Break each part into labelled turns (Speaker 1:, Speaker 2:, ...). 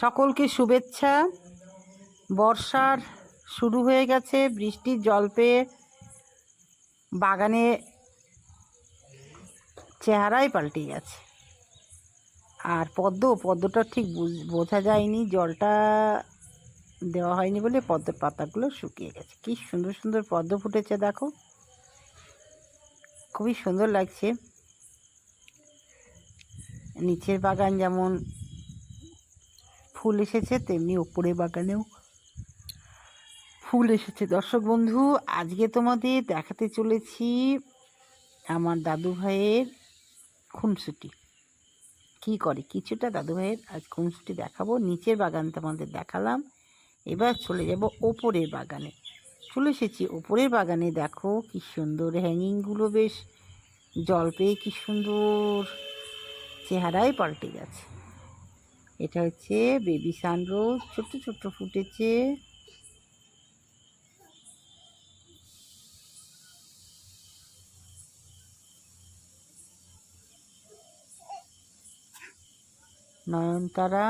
Speaker 1: সকলকে শুভেচ্ছা। বর্ষার শুরু হয়ে গেছে, বৃষ্টির জল পেয়ে বাগানে চেহারাই পাল্টে গেছে। আর পদ্ম, পদ্মটা ঠিক বুঝ- যায়নি, জলটা দেওয়া হয়নি বলে পদ্মের পাতাগুলো শুকিয়ে গেছে। কি সুন্দর সুন্দর পদ্ম ফুটেছে, দেখো। খুবই সুন্দর লাগছে। নিচের বাগান যেমন ফুল এসেছে, তেমনি ওপরের বাগানেও ফুল এসেছে। দর্শক বন্ধু, আজকে তোমাদের দেখাতে চলেছি আমার দাদু ভাইয়ের খুনসুটি। কী করে? কিছুটা দাদু ভাইয়ের আজ খুনসুটি দেখাবো। নিচের বাগান তোমাদের দেখালাম। এবার চলে যাব ওপরের বাগানে। চলে এসেছি ওপরের বাগানে। দেখো কি সুন্দর হ্যাঙ্গিংগুলো বেশ। জল পেয়ে কি সুন্দর। চেহারাই পাল্টে গেছে। এটা হচ্ছে বেবি সানরোজ ছোট্ট ছোট্ট ফুটেছে। নয়নতারা।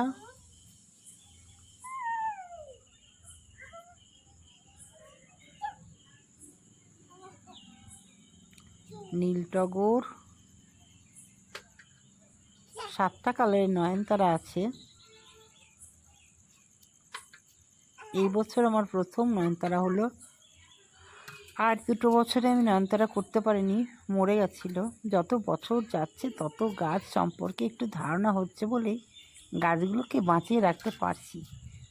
Speaker 1: নীলটগর সাতটা কালারের নয়নতারা আছে। এই বছর আমার প্রথম নয়নতারা হলো। আর দুটো বছরে আমি নয়নতারা করতে পারিনি, মরে গেছিল। যত বছর যাচ্ছে, তত গাছ সম্পর্কে একটু ধারণা হচ্ছে বলেই গাছগুলোকে বাঁচিয়ে রাখতে পারছি।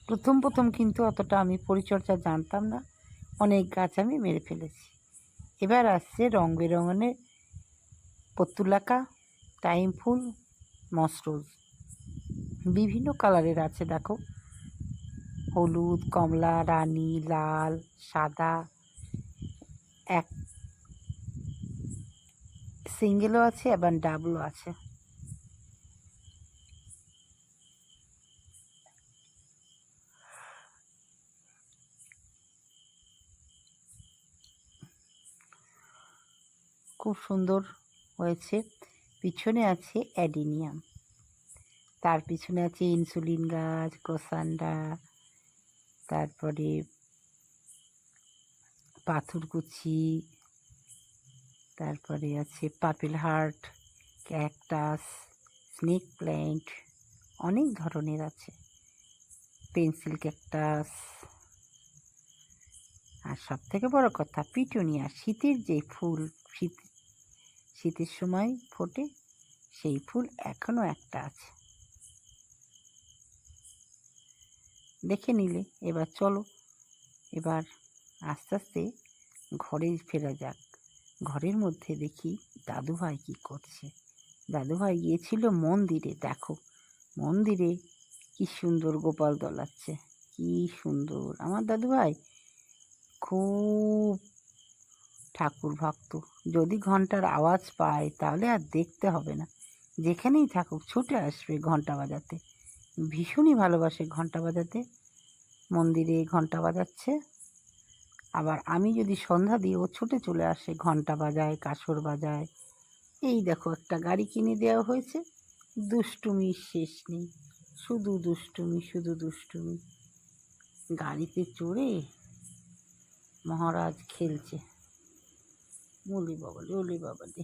Speaker 1: প্রথম প্রথম কিন্তু অতটা আমি পরিচর্যা জানতাম না, অনেক গাছ আমি মেরে ফেলেছি। এবার আসছে রং বেরঙের পত্তুলাকা, টাইম ফুল মসরোজ। বিভিন্ন কালারের আছে, দেখো। হলুদ, কমলা, রানী, লাল, সাদা, এক সিঙ্গেলও আছে এবং ডাবলও আছে। খুব সুন্দর হয়েছে। পিছনে আছে অ্যাডিনিয়াম। তার পিছনে আছে ইনসুলিন গাছ কোসান্ডা তারপরে পাথরকুচি তারপরে আছে purple heart, cactus, snake plant, অনেক ধরনের আছে। Pencil cactus. আর সব থেকে বড় কথা, পিটুনিয়া, শীতের যে ফুল, শীত, শীতের সময় ফোটে, সেই ফুল এখনও একটা আছে। দেখে নিলে। এবার চলো। এবার আস্তে আস্তে ঘরে ফেরা যাক। ঘরের মধ্যে দেখি দাদুভাই কি করছে। দাদুভাই গিয়েছিল মন্দিরে, দেখো। মন্দিরে কি সুন্দর গোপাল দোলাচ্ছে, কি সুন্দর। আমার দাদুভাই খুব ঠাকুর ভক্ত। যদি ঘণ্টার আওয়াজ পায় তাহলে আর দেখতে হবে না। যেখানেই থাকুক, ছুটে আসবে ঘণ্টা বাজাতে। ভীষণই ভালোবাসে ঘণ্টা বাজাতে। মন্দিরে ঘণ্টা বাজাচ্ছে। আবার আমি যদি সন্ধ্যা দিই, ও ছুটে চলে আসে ঘণ্টা বাজায়, কাসর বাজায়। এই দেখো, একটা গাড়ি কিনে দেওয়া হয়েছে। দুষ্টুমির শেষ নেই। শুধু দুষ্টুমি শুধু দুষ্টুমি। গাড়িতে চড়ে মহারাজ খেলছে। মুলি বাবালে, ওলি বাবালে।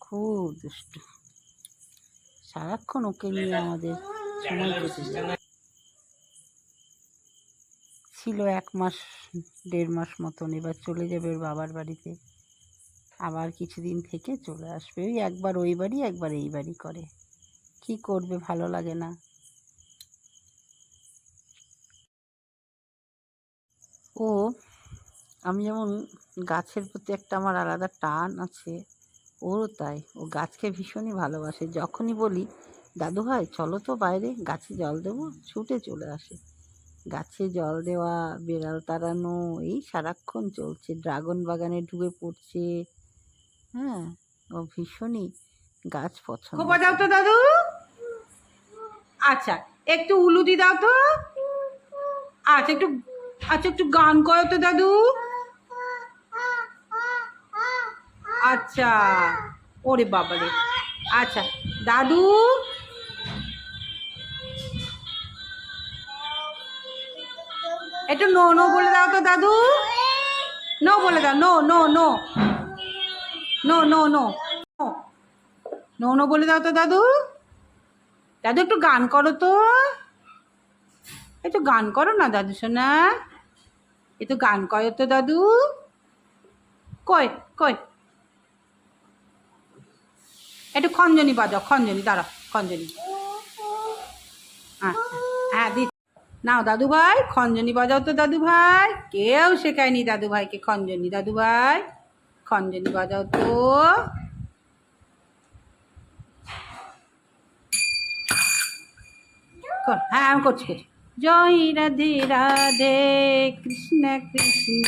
Speaker 1: খুব দুষ্টু সারাক্ষণ ওকে নিয়ে আমাদের সময় কেটে ছিল এক মাস, দেড় মাস মতন। এবার চলে যাবে ওর বাবার বাড়িতে। আবার কিছুদিন থেকে চলে আসবে। ওই একবার ওই বাড়ি, একবার এই বাড়ি করে। কি করবে, ভালো লাগে না। ও, আমি যেমন গাছের প্রতি একটা আমার আলাদা টান আছে ওরও তাই। ও গাছকে ভীষণই ভালোবাসে। যখনই বলি দাদু ভাই চলো তো বাইরে গাছে জল দেবো ছুটে চলে আসে। গাছে জল দেওয়া বেড়াল তাড়ানো এই সারাক্ষণ চলছে। ড্রাগন বাগানে ঢুকে পড়ছে। হ্যাঁ ও ভীষণই গাছ পছন্দ
Speaker 2: খোপা দাও তো দাদু। আচ্ছা একটু উলুদি দাও তো। আচ্ছা একটু আচ্ছা একটু গান করো তো দাদু। আচ্ছা। ওরে বাবা রে আচ্ছা দাদু? একটু নো নো বলে দাও তো, দাদু। নো বলে দাও, no no no. No no no. No no বলে দাও তো, দাদু। দাদু, একটু গান করো তো। একটু গান করো না, দাদু শোনা একটু গান করো তো, দাদু। কই কই? একটু খঞ্জনি বাজাও, খঞ্জনি দাঁড়া খঞ্জনি। আচ্ছা হ্যাঁ দি নাও দাদু ভাই খঞ্জনি বাজাও তো দাদু ভাই কেউ শেখায়নি দাদু ভাইকে খঞ্জনি দাদু ভাই খঞ্জনি বাজাও তো। হ্যাঁ আমি করছি করছি। জয় রাধে রাধে, কৃষ্ণ কৃষ্ণ।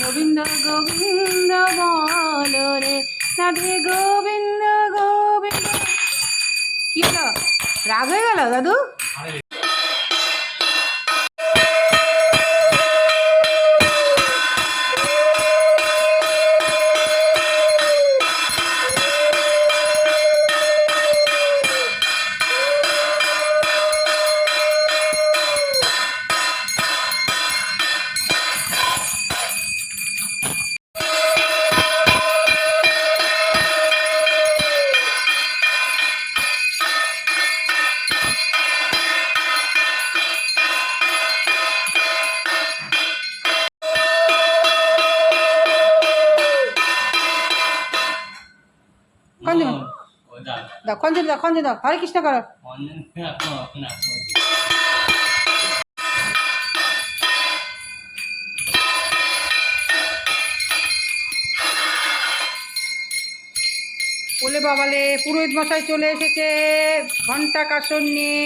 Speaker 2: গোবিন্দ গোবিন্দ, বল রে। রাধে, গোবিন্দ গোবিন্দ। কি হলো? রাগ হয়ে গেল দাদু? দাও খঞ্জনি দাও খঞ্জনি দাও, হরে কৃষ্ণ করো। বলে বাবালে পুরোহিত মশাই চলে এসেছে ঘণ্টা কাসন নিয়ে